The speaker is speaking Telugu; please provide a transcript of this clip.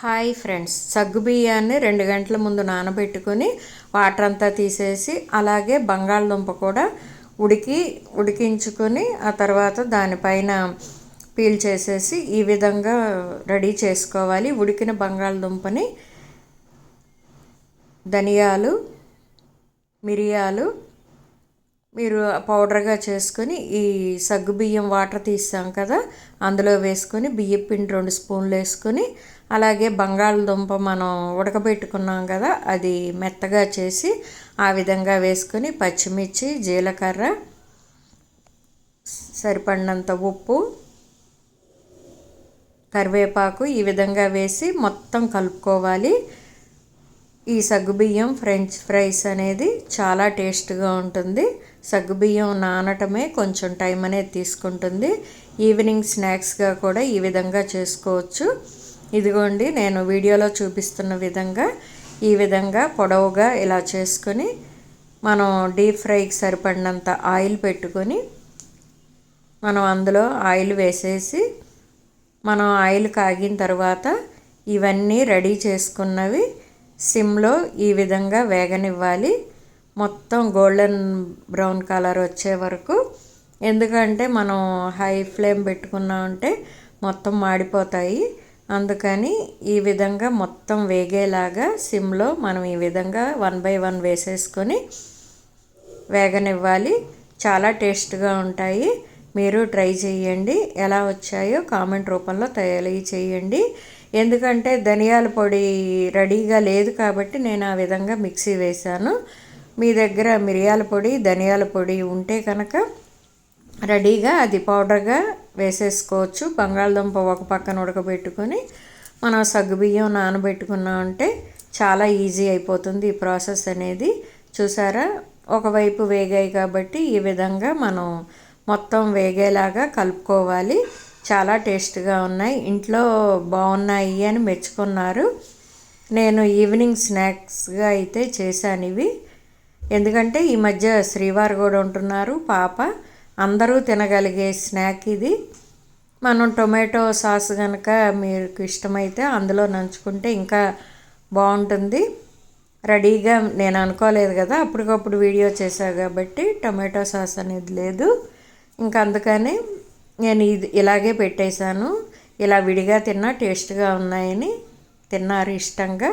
Hi friends. సగ్గు బియ్యాన్ని రెండు గంటల ముందు నానబెట్టుకొని వాటర్ అంతా తీసేసి అలాగే బంగాళదుంప కూడా ఉడికి ఉడికించుకొని ఆ తర్వాత దానిపైన పీల్ చేసేసి ఈ విధంగా రెడీ చేసుకోవాలి. ఉడికిన బంగాళదుంపని ధనియాలు మిరియాలు మీరు పౌడర్గా చేసుకొని ఈ సగ్గు బియ్యం వాటర్ తీస్తాం కదా అందులో వేసుకొని బియ్యం పిండి రెండు స్పూన్లు వేసుకొని అలాగే బంగాళదుంప మనం ఉడకబెట్టుకున్నాం కదా అది మెత్తగా చేసి ఆ విధంగా వేసుకొని పచ్చిమిర్చి జీలకర్ర సరిపడినంత ఉప్పు కరివేపాకు ఈ విధంగా వేసి మొత్తం కలుపుకోవాలి. ఈ సగ్గుబియ్యం ఫ్రెంచ్ ఫ్రైస్ అనేది చాలా టేస్ట్గా ఉంటుంది. సగ్గుబియ్యం నానటమే కొంచెం టైం అనేది తీసుకుంటుంది. ఈవినింగ్ స్నాక్స్గా కూడా ఈ విధంగా చేసుకోవచ్చు. ఇదిగోండి నేను వీడియోలో చూపిస్తున్న విధంగా ఈ విధంగా పొడవుగా ఇలా చేసుకొని మనం డీప్ ఫ్రైకి సరిపడినంత ఆయిల్ పెట్టుకొని మనం అందులో ఆయిల్ వేసేసి మనం ఆయిల్ కాగిన తర్వాత ఇవన్నీ రెడీ చేసుకున్నవి సిమ్లో ఈ విధంగా వేగనివ్వాలి. మొత్తం గోల్డెన్ బ్రౌన్ కలర్ వచ్చే వరకు. ఎందుకంటే మనం హై ఫ్లేమ్ పెట్టుకున్నామంటే మొత్తం మాడిపోతాయి. అందుకని ఈ విధంగా మొత్తం వేగేలాగా సిమ్లో మనం ఈ విధంగా వన్ బై వన్ వేసేసుకొని వేగనివ్వాలి. చాలా టేస్ట్గా ఉంటాయి. మీరు ట్రై చేయండి ఎలా వచ్చాయో కామెంట్ రూపంలో తయారీ చేయండి ఎందుకంటే ధనియాల పొడి రెడీగా లేదు కాబట్టి నేను ఆ విధంగా మిక్సీ వేశాను. మీ దగ్గర మిరియాల పొడి ధనియాల పొడి ఉంటే కనుక రెడీగా అది పౌడర్గా వేసేసుకోవచ్చు. బంగాళదుంప ఒక పక్కన ఉడకబెట్టుకొని మనం సగ్గుబియ్యం నానబెట్టుకున్నామంటే చాలా ఈజీ అయిపోతుంది ఈ ప్రాసెస్ అనేది. చూసారా? ఒకవైపు వేగాయి కాబట్టి ఈ విధంగా మనం మొత్తం వేగేలాగా కలుపుకోవాలి. చాలా టేస్ట్గా ఉన్నాయి. ఇంట్లో బాగున్నాయి అని మెచ్చుకున్నారు. నేను ఈవినింగ్ స్నాక్స్గా అయితే చేశాను ఇవి. ఎందుకంటే ఈ మధ్య శ్రీవారు కూడా ఉంటున్నారు పాప. అందరూ తినగలిగే స్నాక్ ఇది. మనం టొమాటో సాస్ కనుక మీకు ఇష్టమైతే అందులో నంచుకుంటే ఇంకా బాగుంటుంది. రెడీగా నేను అనుకోలేదు కదా అప్పటికప్పుడు వీడియో చేశాను కాబట్టి టొమాటో సాస్ అనేది లేదు. ఇంకా అందుకని నేను ఇది ఇలాగే పెట్టేశాను. ఇలా విడిగా తిన్నా టేస్ట్గా ఉన్నాయని తిన్నారు ఇష్టంగా.